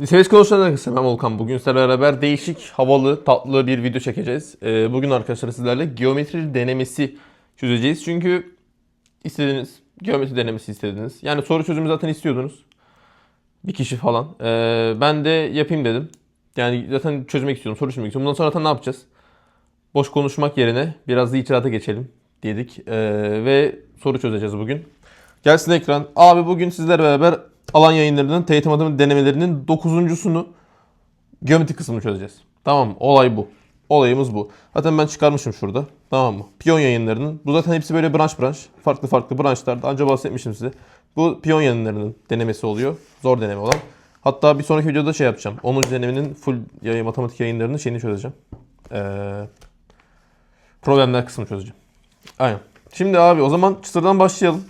Liseviz konuşlarına herkese ben Volkan. Bugün sizlerle beraber değişik, havalı, tatlı bir video çekeceğiz. Ee, bugün arkadaşlar sizlerle geometri denemesi çözeceğiz. Çünkü istediğiniz geometri denemesi istediniz. Yani soru çözümü zaten istiyordunuz. Bir kişi falan. Ee, ben de yapayım dedim. Yani zaten çözmek istiyorum, soru çözmek istiyorum. Bundan sonra zaten ne yapacağız? Boş konuşmak yerine biraz da icraata geçelim dedik. Ee, ve soru çözeceğiz bugün. Gelsin ekran. Abi bugün sizlerle beraber alan yayınlarının TYT matematik denemelerinin dokuzuncusunu geometri kısmını çözeceğiz. Tamam? Olay bu. Olayımız bu. Zaten ben çıkarmışım şurada. Tamam mı? Piyon yayınlarının. Bu zaten hepsi böyle branş branş. Farklı farklı branşlarda. Anca bahsetmiştim size. Bu piyon yayınlarının denemesi oluyor. Zor deneme olan. Hatta bir sonraki videoda şey yapacağım. 10. denemenin full yayın, matematik yayınlarının şeyini çözeceğim. Ee, problemler kısmını çözeceğim. Aynen. Şimdi abi o zaman çıtırdan başlayalım.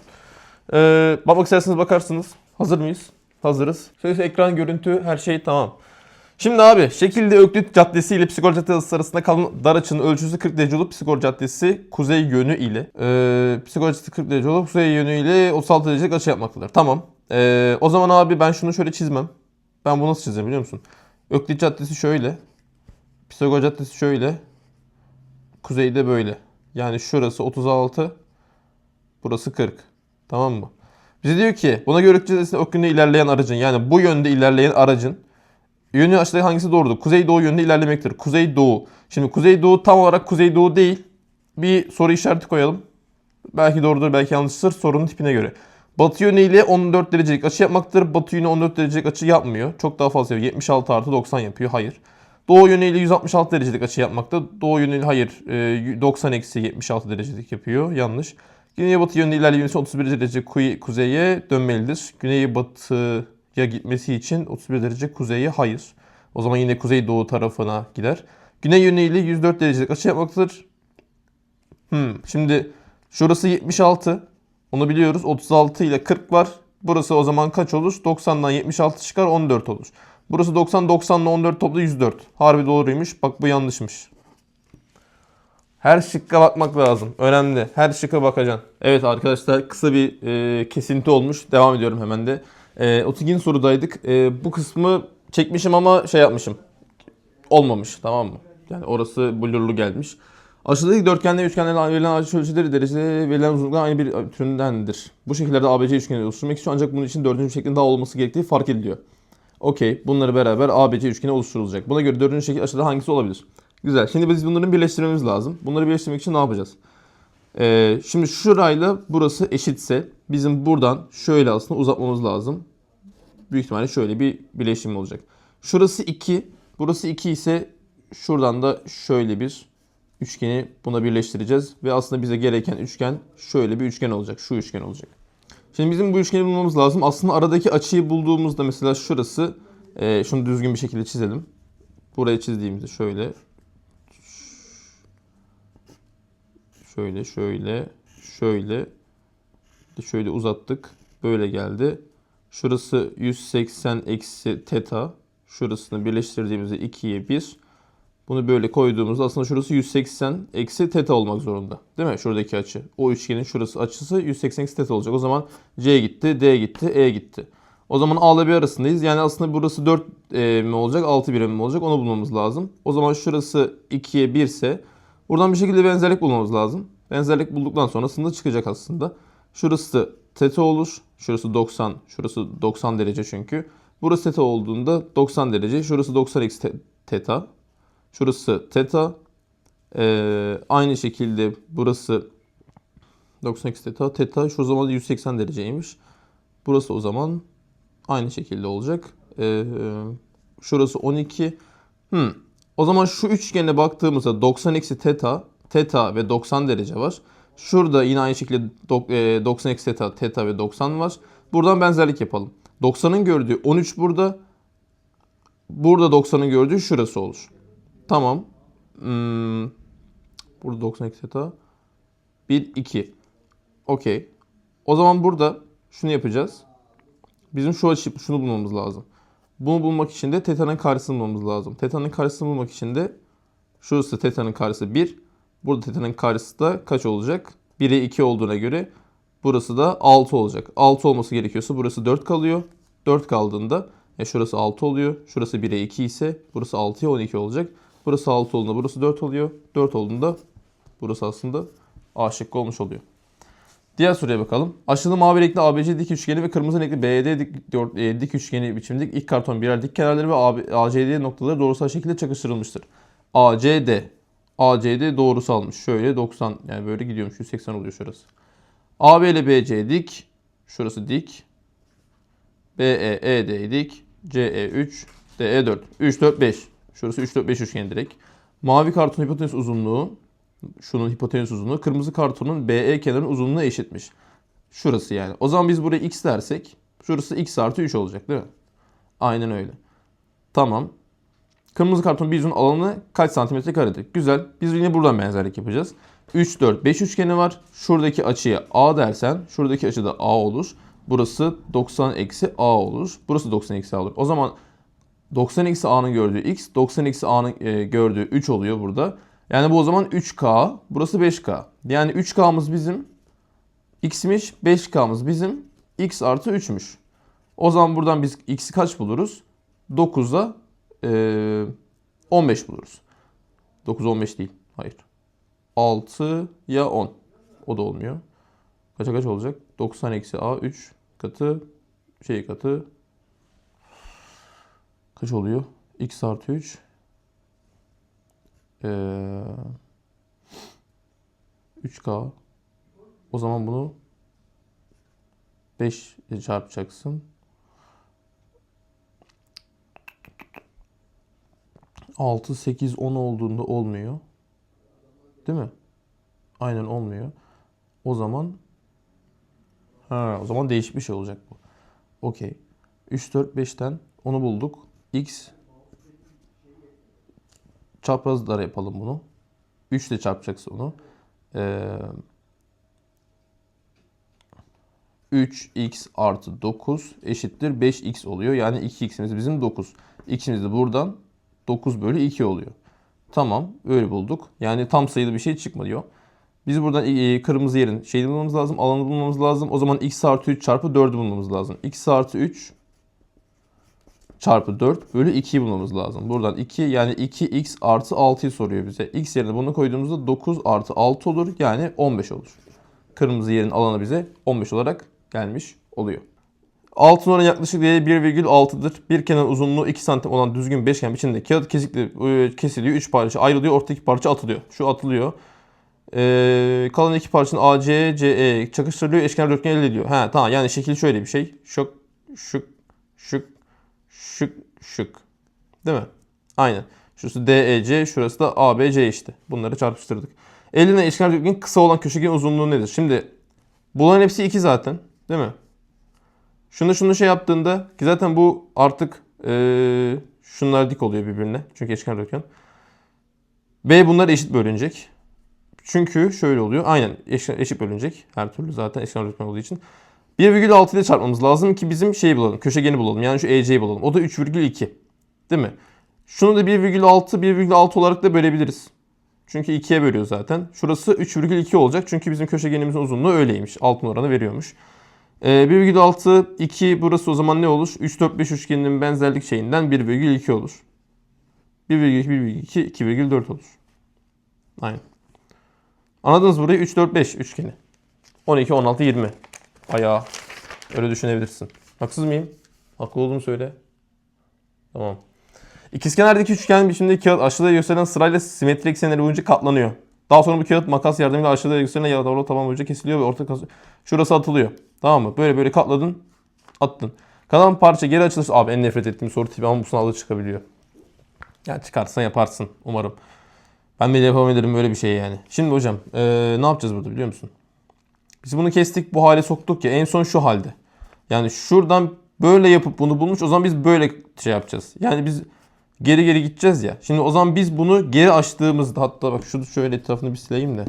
Ee, bakmak isterseniz bakarsınız. Hazır mıyız? Hazırız. Ses, ekran, görüntü, her şey tamam. Şimdi abi şekilde Öklüt Caddesi ile Psikol Caddesi arasında kalan dar açının ölçüsü 40 derece olup Psikol Caddesi kuzey yönü ile e, Psikol Caddesi 40 derece olup kuzey yönü ile 36 derecelik açı yapmaktadır. Tamam. Ee, o zaman abi ben şunu şöyle çizmem. Ben bunu nasıl çizeceğim biliyor musun? Öklüt Caddesi şöyle. Psikol Caddesi şöyle. Kuzeyde böyle. Yani şurası 36. Burası 40. Tamam mı? Bize diyor ki buna göre Caddesi'nde o yönde ilerleyen aracın yani bu yönde ilerleyen aracın yönü aşağıdaki hangisi doğrudur? Kuzey doğu yönünde ilerlemektir. Kuzey doğu. Şimdi kuzey doğu tam olarak kuzey doğu değil. Bir soru işareti koyalım. Belki doğrudur belki yanlıştır sorunun tipine göre. Batı yönüyle 14 derecelik açı yapmaktır. Batı yönü 14 derecelik açı yapmıyor. Çok daha fazla yapıyor. 76 artı 90 yapıyor. Hayır. Doğu yönüyle 166 derecelik açı yapmakta. Doğu yönüyle hayır. e, 90 eksi 76 derecelik yapıyor. Yanlış. Güney batı yönünde ilerlemesi 31 derece kuzeye dönmelidir. Güney batıya gitmesi için 31 derece kuzeye hayır. O zaman yine kuzey doğu tarafına gider. Güney yönüyle 104 derecelik açı yapmaktadır. Hmm, şimdi şurası 76. Onu biliyoruz. 36 ile 40 var. Burası o zaman kaç olur? 90'dan 76 çıkar 14 olur. Burası 90, 90 ile 14 toplu 104. Harbi doğruymuş. Bak bu yanlışmış. Her şıkka bakmak lazım. Önemli. Her şıkka bakacaksın. Evet arkadaşlar kısa bir e, kesinti olmuş. Devam ediyorum hemen de. E, 32. sorudaydık. E, bu kısmı çekmişim ama şey yapmışım. Olmamış tamam mı? Yani orası blurlu gelmiş. Aşağıdaki dörtgenler ve üçgenlerin verilen açı ölçüleri derecede verilen uzunlukla aynı bir türündendir. Bu şekillerde ABC üçgeni oluşturmak için ancak bunun için dördüncü şeklin daha olması gerektiği fark ediliyor. Okey. Bunları beraber ABC üçgeni oluşturulacak. Buna göre dördüncü şekil aşağıda hangisi olabilir? Güzel. Şimdi biz bunların birleştirmemiz lazım. Bunları birleştirmek için ne yapacağız? Ee, şimdi şurayla burası eşitse bizim buradan şöyle aslında uzatmamız lazım. Büyük ihtimalle şöyle bir birleşim olacak. Şurası 2. Burası 2 ise şuradan da şöyle bir üçgeni buna birleştireceğiz. Ve aslında bize gereken üçgen şöyle bir üçgen olacak. Şu üçgen olacak. Şimdi bizim bu üçgeni bulmamız lazım. Aslında aradaki açıyı bulduğumuzda mesela şurası e, şunu düzgün bir şekilde çizelim. Buraya çizdiğimizde şöyle şöyle şöyle şöyle şöyle uzattık. Böyle geldi. Şurası 180 eksi teta. Şurasını birleştirdiğimizde 2'ye 1. Bunu böyle koyduğumuzda aslında şurası 180 eksi teta olmak zorunda. Değil mi? Şuradaki açı. O üçgenin şurası açısı 180 eksi teta olacak. O zaman C gitti, D gitti, E gitti. O zaman A ile B arasındayız. Yani aslında burası 4 e, mi olacak, 6 birim mi olacak onu bulmamız lazım. O zaman şurası 2'ye 1 ise buradan bir şekilde benzerlik bulmamız lazım. Benzerlik bulduktan sonrasında çıkacak aslında. Şurası teta olur. Şurası 90. Şurası 90 derece çünkü. Burası teta olduğunda 90 derece. Şurası 90 eksi te- teta. Şurası teta. Ee, aynı şekilde burası 90 eksi teta. Teta şu zaman 180 dereceymiş. Burası o zaman aynı şekilde olacak. Ee, şurası 12. Hmm. O zaman şu üçgene baktığımızda 90 eksi teta, teta ve 90 derece var. Şurada yine aynı şekilde dok- e, 90 eksi teta, teta ve 90 var. Buradan benzerlik yapalım. 90'ın gördüğü 13 burada. Burada 90'ın gördüğü şurası olur. Tamam. Hmm. Burada 90 eksi teta. 1, 2. Okey. O zaman burada şunu yapacağız. Bizim şu açı şunu bulmamız lazım. Bunu bulmak için de teta'nın karesini bulmamız lazım. Teta'nın karesini bulmak için de şurası teta'nın karesi 1. Burada teta'nın karesi de kaç olacak? 1'e 2 olduğuna göre burası da 6 olacak. 6 olması gerekiyorsa burası 4 kalıyor. 4 kaldığında E şurası 6 oluyor. Şurası 1'e 2 ise burası 6'ya 12 olacak. Burası 6 olduğunda burası 4 oluyor. 4 olduğunda burası aslında A şıkkı olmuş oluyor. Diğer soruya bakalım. Aşılı mavi renkli ABC dik üçgeni ve kırmızı renkli BD dik, e, dik üçgeni biçimindeki ilk karton birer dik kenarları ve AB, ACD noktaları doğrusal şekilde çakıştırılmıştır. ACD ACD doğrusalmış. Şöyle 90 yani böyle gidiyormuş. 180 oluyor şurası. AB ile BC dik. Şurası dik. BE ED dik. CE 3 DE 4. 3 4 5. Şurası 3 4 5 üçgeni direkt. Mavi kartonun hipotenüs uzunluğu şunun hipotenüs uzunluğu kırmızı kartonun BE kenarının uzunluğuna eşitmiş. Şurası yani. O zaman biz buraya x dersek şurası x artı 3 olacak değil mi? Aynen öyle. Tamam. Kırmızı karton bir yüzün alanı kaç santimetre karedir? Güzel. Biz yine buradan benzerlik yapacağız. 3, 4, 5 üçgeni var. Şuradaki açıya A dersen şuradaki açı da A olur. Burası 90 eksi A olur. Burası 90 eksi A olur. O zaman 90 eksi A'nın gördüğü X, 90 eksi A'nın e, gördüğü 3 oluyor burada. Yani bu o zaman 3K, burası 5K. Yani 3K'mız bizim X'miş, 5K'mız bizim X artı 3'müş. O zaman buradan biz X'i kaç buluruz? 9'a e, 15 buluruz. 9 15 değil. Hayır. 6 ya 10. O da olmuyor. Kaça kaç olacak? 90 eksi A 3 katı şey katı kaç oluyor? X artı 3 ee, 3K o zaman bunu 5 ile çarpacaksın. 6, 8, 10 olduğunda olmuyor. Değil mi? Aynen olmuyor. O zaman ha, o zaman değişik bir şey olacak bu. Okey. 3, 4, 5'ten onu bulduk. X çaprazlara yapalım bunu. 3 ile çarpacaksın onu. Ee, 3x artı 9 eşittir 5x oluyor. Yani 2x'imiz bizim 9. x'imiz de buradan 9 bölü 2 oluyor. Tamam öyle bulduk. Yani tam sayılı bir şey çıkmıyor. Biz buradan e, kırmızı yerin şeyini bulmamız lazım. Alanı bulmamız lazım. O zaman x artı 3 çarpı 4'ü bulmamız lazım. x artı 3 çarpı 4 bölü 2'yi bulmamız lazım. Buradan 2 yani 2x artı 6'yı soruyor bize. x yerine bunu koyduğumuzda 9 artı 6 olur. Yani 15 olur. Kırmızı yerin alanı bize 15 olarak gelmiş oluyor. Altın oranı yaklaşık değeri 1,6'dır. Bir kenar uzunluğu 2 santim olan düzgün beşgen biçimde kağıt kesikli e, kesiliyor. 3 parça ayrılıyor. Ortadaki parça atılıyor. Şu atılıyor. Ee, kalan iki parçanın AC, CE çakıştırılıyor. Eşkenar dörtgen elde ediliyor. Ha tamam yani şekil şöyle bir şey. Şık, şık, şık, şık, şık. Değil mi? Aynen. Şurası DEC, şurası da ABC işte. Bunları çarpıştırdık. Eline eşkenar dörtgenin kısa olan köşegen uzunluğu nedir? Şimdi bunların hepsi 2 zaten. Değil mi? Şunu şunu şey yaptığında ki zaten bu artık eee şunlar dik oluyor birbirine. Çünkü eşkenar dörtgen. B bunlar eşit bölünecek. Çünkü şöyle oluyor. Aynen eşit, bölünecek. Her türlü zaten eşkenar dörtgen olduğu için. 1,6 ile çarpmamız lazım ki bizim şeyi bulalım. Köşegeni bulalım. Yani şu EC'yi bulalım. O da 3,2. Değil mi? Şunu da 1,6 1,6 olarak da bölebiliriz. Çünkü 2'ye bölüyor zaten. Şurası 3,2 olacak. Çünkü bizim köşegenimizin uzunluğu öyleymiş. Altın oranı veriyormuş. Ee, 1,6 2 burası o zaman ne olur? 3 4 5 üçgeninin benzerlik şeyinden 1,2 olur. 1,2 1,2 2,4 olur. Aynen. Anladınız burayı 3 4 5 üçgeni. 12 16 20. Ayağı. Öyle düşünebilirsin. Haksız mıyım? Haklı olduğumu söyle. Tamam. İkizkenardaki üçgen biçimdeki kağıt aşağıda gösterilen sırayla simetrik eksenleri boyunca katlanıyor. Daha sonra bu kağıt makas yardımıyla aşağıda gösterilen ya doğru taban boyunca kesiliyor ve orta kas şurası atılıyor. Tamam mı? Böyle böyle katladın, attın. Kalan parça geri açılırsa abi en nefret ettiğim soru tipi ama bu sınavda çıkabiliyor. Yani çıkarsan yaparsın umarım. Ben bile yapabilirim böyle bir şey yani. Şimdi hocam eee, ne yapacağız burada biliyor musun? Biz bunu kestik bu hale soktuk ya en son şu halde. Yani şuradan böyle yapıp bunu bulmuş o zaman biz böyle şey yapacağız. Yani biz geri geri gideceğiz ya. Şimdi o zaman biz bunu geri açtığımızda hatta bak şunu şöyle etrafını bir sileyim de.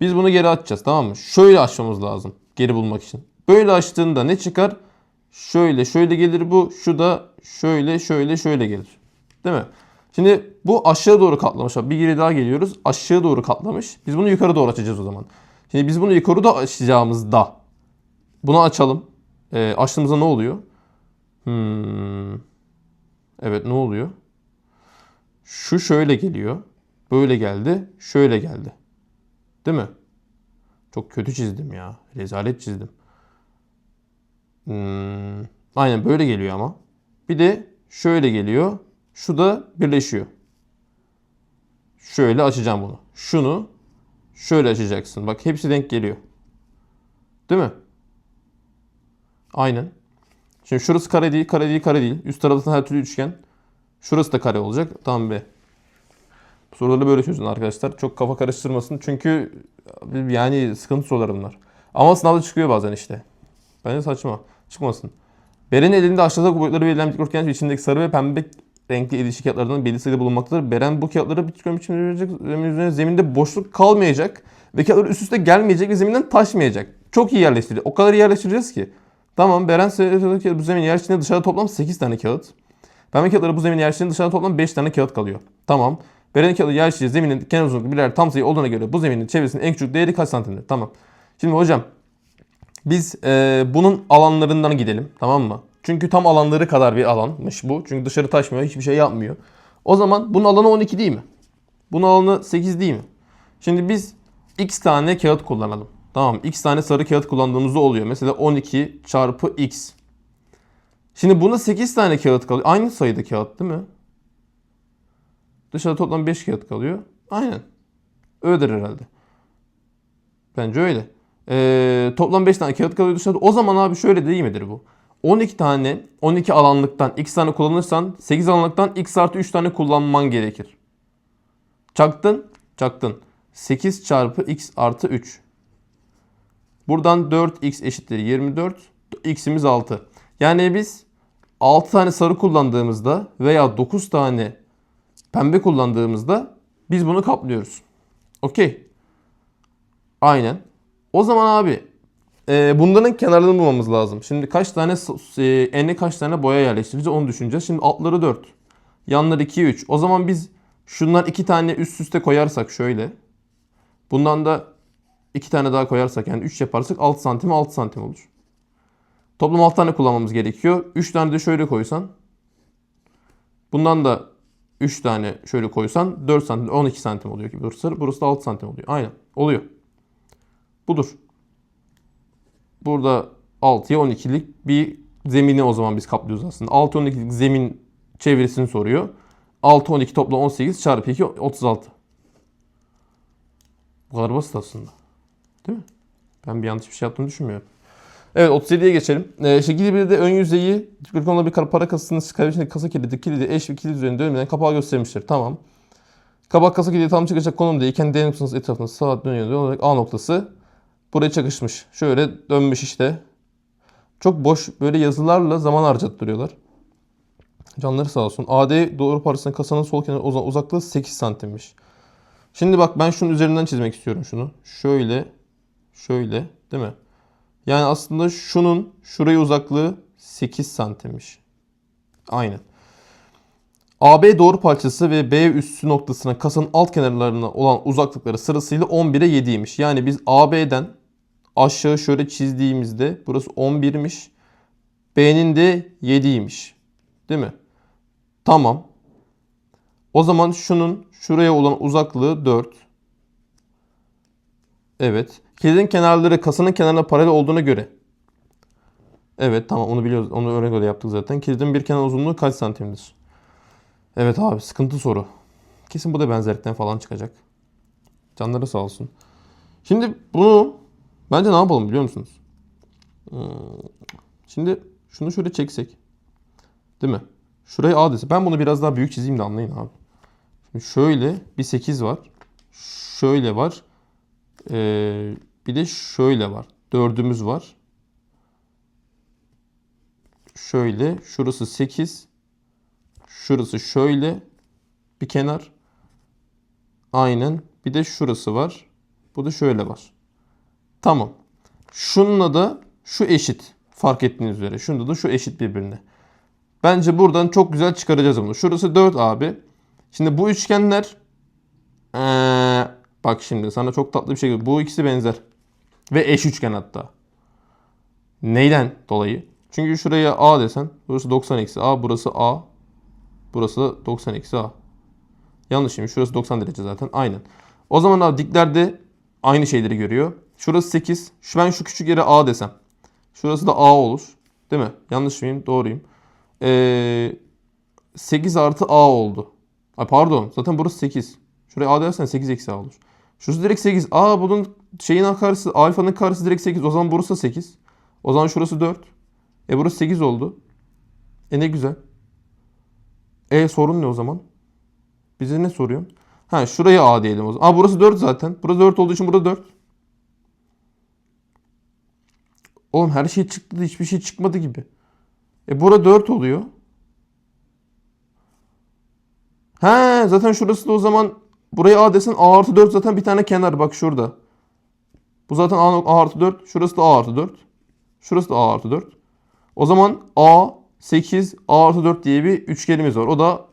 Biz bunu geri açacağız tamam mı? Şöyle açmamız lazım geri bulmak için. Böyle açtığında ne çıkar? Şöyle şöyle gelir bu. Şu da şöyle şöyle şöyle gelir. Değil mi? Şimdi bu aşağı doğru katlamış. Bir geri daha geliyoruz. Aşağı doğru katlamış. Biz bunu yukarı doğru açacağız o zaman. Şimdi biz bunu yukarı da açacağımızda bunu açalım. E, açtığımızda ne oluyor? Hmm. Evet ne oluyor? Şu şöyle geliyor. Böyle geldi. Şöyle geldi. Değil mi? Çok kötü çizdim ya. Rezalet çizdim. Hmm. Aynen böyle geliyor ama. Bir de şöyle geliyor. Şu da birleşiyor. Şöyle açacağım bunu. Şunu şöyle açacaksın. Bak hepsi denk geliyor. Değil mi? Aynen. Şimdi şurası kare değil, kare değil, kare değil. Üst tarafı her türlü üçgen. Şurası da kare olacak. Tamam be. Soruları böyle çözün arkadaşlar. Çok kafa karıştırmasın. Çünkü yani sıkıntı soruları bunlar. Ama sınavda çıkıyor bazen işte. Bence saçma. Çıkmasın. Beren'in elinde aşağıda boyutları verilen dikdörtgen içindeki sarı ve pembe renkli ilişki kağıtlarından belli sayıda bulunmaktadır. Beren bu kağıtları dikdörtgen biçimde verecek. Üzerine zeminde boşluk kalmayacak. Ve kağıtlar üst üste gelmeyecek ve zeminden taşmayacak. Çok iyi yerleştireceğiz. O kadar iyi yerleştireceğiz ki. Tamam Beren bu zemin yer içinde dışarıda toplam 8 tane kağıt. Pembe kağıtları bu zemin yer içinde dışarıda toplam 5 tane kağıt kalıyor. Tamam. Beren kağıdı yer içinde zeminin kenar uzunluğu birer tam sayı olduğuna göre bu zeminin çevresinin en küçük değeri kaç santimdir? Tamam. Şimdi hocam biz e, bunun alanlarından gidelim tamam mı? Çünkü tam alanları kadar bir alanmış bu. Çünkü dışarı taşmıyor, hiçbir şey yapmıyor. O zaman bunun alanı 12 değil mi? Bunun alanı 8 değil mi? Şimdi biz x tane kağıt kullanalım. Tamam x tane sarı kağıt kullandığımızda oluyor. Mesela 12 çarpı x. Şimdi buna 8 tane kağıt kalıyor. Aynı sayıda kağıt değil mi? Dışarıda toplam 5 kağıt kalıyor. Aynen. Öyledir herhalde. Bence öyle. Ee, toplam 5 tane kağıt kalıyor dışarıda. O zaman abi şöyle değil midir bu? 12 tane 12 alanlıktan x tane kullanırsan 8 alanlıktan x artı 3 tane kullanman gerekir. Çaktın. Çaktın. 8 çarpı x artı 3. Buradan 4x eşittir 24. x'imiz 6. Yani biz 6 tane sarı kullandığımızda veya 9 tane pembe kullandığımızda biz bunu kaplıyoruz. Okey. Aynen. O zaman abi e, bunların kenarlarını bulmamız lazım. Şimdi kaç tane e, ene kaç tane boya yerleştireceğiz onu düşüneceğiz. Şimdi altları 4. Yanları 2 3. O zaman biz şunlar 2 tane üst üste koyarsak şöyle. Bundan da 2 tane daha koyarsak yani 3 yaparsak 6 santim 6 santim olur. Toplam 6 tane kullanmamız gerekiyor. 3 tane de şöyle koysan. Bundan da 3 tane şöyle koysan 4 santim 12 santim oluyor ki burası. Burası da 6 santim oluyor. Aynen oluyor. Budur. Burada 6'ya 12'lik bir zemini o zaman biz kaplıyoruz aslında. 6 12'lik zemin çevresini soruyor. 6 12 toplam 18 çarpı 2 36. Bu kadar basit aslında. Değil mi? Ben bir yanlış bir şey yaptığımı düşünmüyorum. Evet 37'ye geçelim. Ee, şekil bir de ön yüzeyi bir konuda bir para kasasının kaybettiğinde kasa kilidi, kilidi, eş ve kilit üzerinde dönmeden kapağı göstermiştir. Tamam. Kapak kasa kilidi tam çıkacak konumdayken D noktasının etrafında saat dönüyor olarak A noktası buraya çakışmış. Şöyle dönmüş işte. Çok boş böyle yazılarla zaman harcattırıyorlar. Canları sağ olsun. AD doğru parçasının kasanın sol kenarı uzaklığı 8 santimmiş. Şimdi bak ben şunun üzerinden çizmek istiyorum şunu. Şöyle, şöyle değil mi? Yani aslında şunun şuraya uzaklığı 8 santimmiş. Aynen. AB doğru parçası ve B üssü noktasına kasanın alt kenarlarına olan uzaklıkları sırasıyla 11'e 7'ymiş. Yani biz AB'den aşağı şöyle çizdiğimizde burası 11'miş. B'nin de 7'ymiş. Değil mi? Tamam. O zaman şunun şuraya olan uzaklığı 4. Evet. Kilidin kenarları kasanın kenarına paralel olduğuna göre. Evet tamam onu biliyoruz. Onu örnek öyle yaptık zaten. Kilidin bir kenar uzunluğu kaç santimdir? Evet abi sıkıntı soru. Kesin bu da benzerlikten falan çıkacak. Canları sağ olsun. Şimdi bunu bence ne yapalım biliyor musunuz? Hmm, Şimdi şunu şöyle çeksek. Değil mi? Şurayı A dese. Ben bunu biraz daha büyük çizeyim de anlayın abi. Şimdi şöyle bir 8 var. Şöyle var. Ee, bir de şöyle var. Dördümüz var. Şöyle. Şurası 8. Şurası şöyle. Bir kenar. Aynen. Bir de şurası var. Bu da şöyle var. Tamam. Şununla da şu eşit. Fark ettiğiniz üzere. Şunda da şu eşit birbirine. Bence buradan çok güzel çıkaracağız bunu. Şurası 4 abi. Şimdi bu üçgenler ee, bak şimdi sana çok tatlı bir şey Bu ikisi benzer. Ve eş üçgen hatta. Neyden dolayı? Çünkü şuraya A desen burası 90 eksi A burası A. Burası da 90 eksi A. Yanlış şimdi şurası 90 derece zaten aynen. O zaman abi diklerde aynı şeyleri görüyor. Şurası 8. Şu ben şu küçük yere A desem. Şurası da A olur. Değil mi? Yanlış mıyım? Doğruyum. Ee, 8 artı A oldu. Ay pardon. Zaten burası 8. Şuraya A dersen 8 eksi A olur. Şurası direkt 8. Aa bunun şeyin karşısı alfanın karşısı direkt 8. O zaman burası da 8. O zaman şurası 4. E burası 8 oldu. E ne güzel. E sorun ne o zaman? Bize ne soruyorsun? Ha şuraya A diyelim o zaman. Aa burası 4 zaten. Burası 4 olduğu için burada 4. Oğlum her şey çıktı da hiçbir şey çıkmadı gibi. E bura 4 oluyor. He zaten şurası da o zaman buraya A desen A artı 4 zaten bir tane kenar bak şurada. Bu zaten A, A artı 4. Şurası da A artı 4. Şurası da A artı 4. O zaman A 8 A artı 4 diye bir üçgenimiz var. O da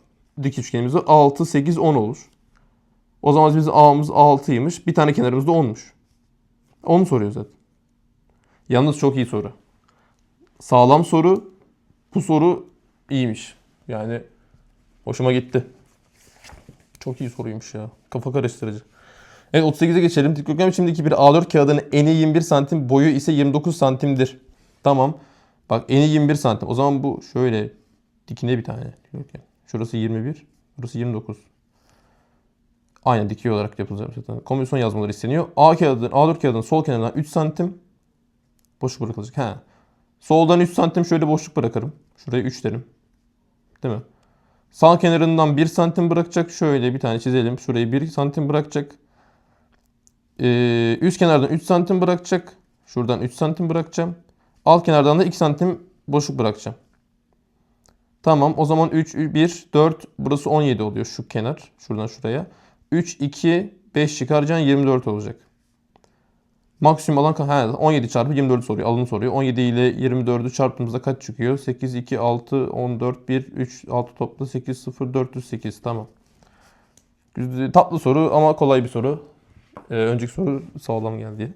dik üçgenimiz var. 6 8 10 olur. O zaman bizim A'mız 6'ymış. Bir tane kenarımız da 10'muş. Onu soruyor zaten. Yalnız çok iyi soru. Sağlam soru. Bu soru iyiymiş. Yani hoşuma gitti. Çok iyi soruymuş ya. Kafa karıştırıcı. Evet 38'e geçelim. Dikdörtgen şimdiki bir A4 kağıdının eni 21 santim, boyu ise 29 santimdir. Tamam. Bak eni 21 santim. O zaman bu şöyle dikine bir tane. Şurası 21, burası 29. Aynen dikey olarak yapılacak zaten. Komisyon yazmaları isteniyor. A kağıdın, A4 kağıdının sol kenarından 3 santim boşluk bırakılacak. He. Soldan 3 santim şöyle boşluk bırakırım. Şuraya 3 derim. Değil mi? Sağ kenarından 1 santim bırakacak. Şöyle bir tane çizelim. Şurayı 1 santim bırakacak. Ee, üst kenardan 3 santim bırakacak. Şuradan 3 santim bırakacağım. Alt kenardan da 2 santim boşluk bırakacağım. Tamam o zaman 3, 1, 4 burası 17 oluyor şu kenar. Şuradan şuraya. 3, 2, 5 çıkaracaksın 24 olacak. Maksimum alan ha, 17 çarpı 24 soruyor. Alını soruyor. 17 ile 24'ü çarptığımızda kaç çıkıyor? 8, 2, 6, 14, 1, 3, 6 topla 8, 0, 408. Tamam. Tatlı soru ama kolay bir soru. Ee, önceki soru sağlam geldi.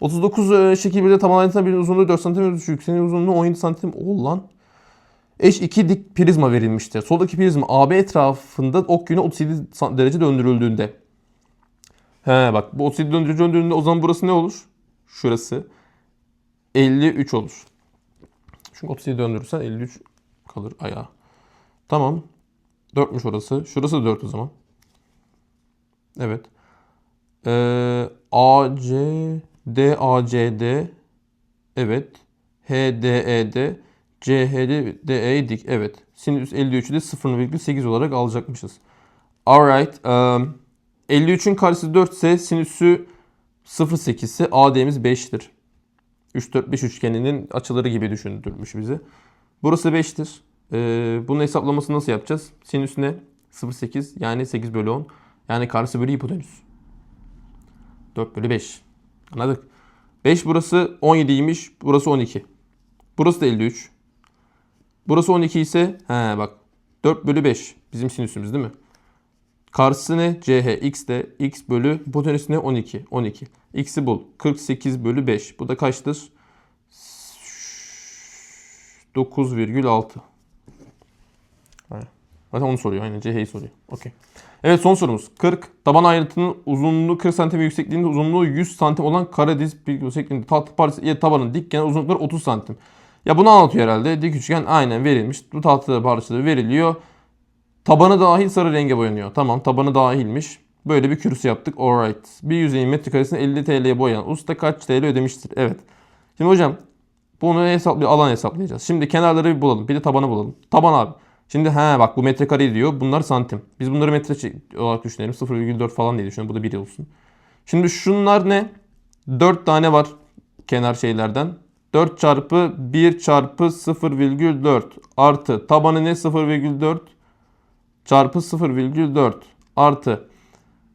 39 e, şekil bir de taban ayrıntısına bir uzunluğu 4 cm. Yükseğinin uzunluğu 17 cm. Ol lan. Eş iki dik prizma verilmiştir. Soldaki prizma AB etrafında ok yönü 37 san- derece döndürüldüğünde. He bak bu 37 döndürücü döndüğünde o zaman burası ne olur? Şurası 53 olur. Çünkü 37 döndürürsen 53 kalır ayağa. Tamam. 4'müş orası. Şurası da 4 o zaman. Evet. Ee, AC, DACD. Evet. HDED. CHD, DE dik. Evet. Sinüs 53'ü de 0,8 olarak alacakmışız. Alright. Um, 53'ün karşısı 4 ise sinüsü 0,8 ise AD'miz 5'tir. 3, 4, 5 üçgeninin açıları gibi düşündürmüş bizi. Burası 5'tir. Ee, bunun hesaplamasını nasıl yapacağız? Sinüs ne? 0,8 yani 8 bölü 10. Yani karşısı bölü hipotenüs. 4 bölü 5. Anladık. 5 burası 17'ymiş. Burası 12. Burası da 53. Burası 12 ise he bak 4 bölü 5 bizim sinüsümüz değil mi? Karşısı ne? CH. X de x bölü hipotenüs ne? 12. 12. X'i bul. 48 bölü 5. Bu da kaçtır? 9,6. Aynen. Zaten onu soruyor. Aynen CH'yi soruyor. Okey. Evet son sorumuz. 40. Taban ayrıntının uzunluğu 40 cm ve yüksekliğinde uzunluğu 100 cm olan kare diz bir yüksekliğinde tahta parçası ya tabanın dik kenar uzunlukları 30 cm. Ya bunu anlatıyor herhalde. Dik üçgen aynen verilmiş. Bu tahta parçası veriliyor. Tabanı dahil sarı renge boyanıyor. Tamam tabanı dahilmiş. Böyle bir kürsü yaptık. Alright. Bir yüzeyin metrekaresini 50 TL'ye boyayan usta kaç TL ödemiştir? Evet. Şimdi hocam bunu hesaplı alan hesaplayacağız. Şimdi kenarları bir bulalım. Bir de tabanı bulalım. Taban abi. Şimdi he bak bu metrekare diyor. Bunlar santim. Biz bunları metre olarak düşünelim. 0,4 falan diye düşünelim. Bu da 1 olsun. Şimdi şunlar ne? 4 tane var kenar şeylerden. 4 çarpı 1 çarpı 0,4 artı tabanı ne 0,4 çarpı 0,4 artı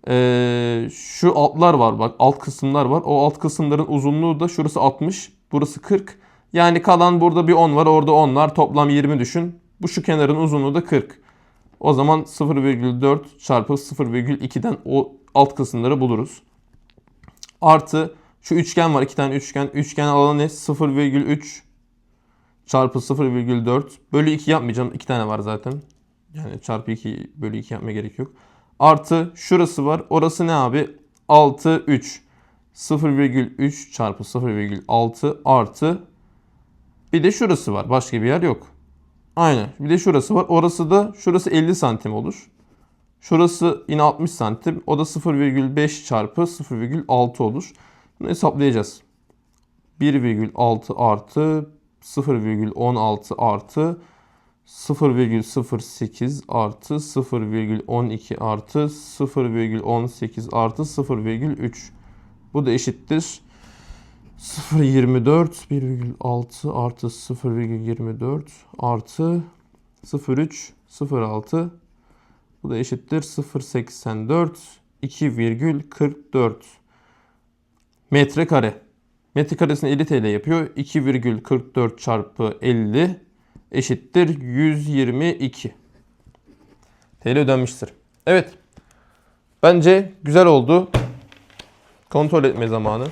ee, şu altlar var bak alt kısımlar var. O alt kısımların uzunluğu da şurası 60 burası 40. Yani kalan burada bir 10 var orada 10 var toplam 20 düşün. Bu şu kenarın uzunluğu da 40. O zaman 0,4 çarpı 0,2'den o alt kısımları buluruz. Artı şu üçgen var iki tane üçgen. Üçgen alanı ne? 0,3 çarpı 0,4 bölü 2 yapmayacağım. 2 tane var zaten. Yani çarpı 2 bölü 2 yapmaya gerek yok. Artı şurası var. Orası ne abi? 6, 3. 0,3 çarpı 0,6 artı bir de şurası var. Başka bir yer yok. Aynen. Bir de şurası var. Orası da şurası 50 santim olur. Şurası yine 60 santim. O da 0,5 çarpı 0,6 olur. Bunu hesaplayacağız. 1,6 artı 0,16 artı 0,08 artı 0,12 artı 0,18 artı 0,3. Bu da eşittir. 0,24 1,6 artı 0,24 artı 0,3 0,6 bu da eşittir 0,84 2,44 metrekare. Metrekaresini 50 TL yapıyor. 2,44 çarpı 50 eşittir 122 TL ödenmiştir. Evet. Bence güzel oldu. Kontrol etme zamanı.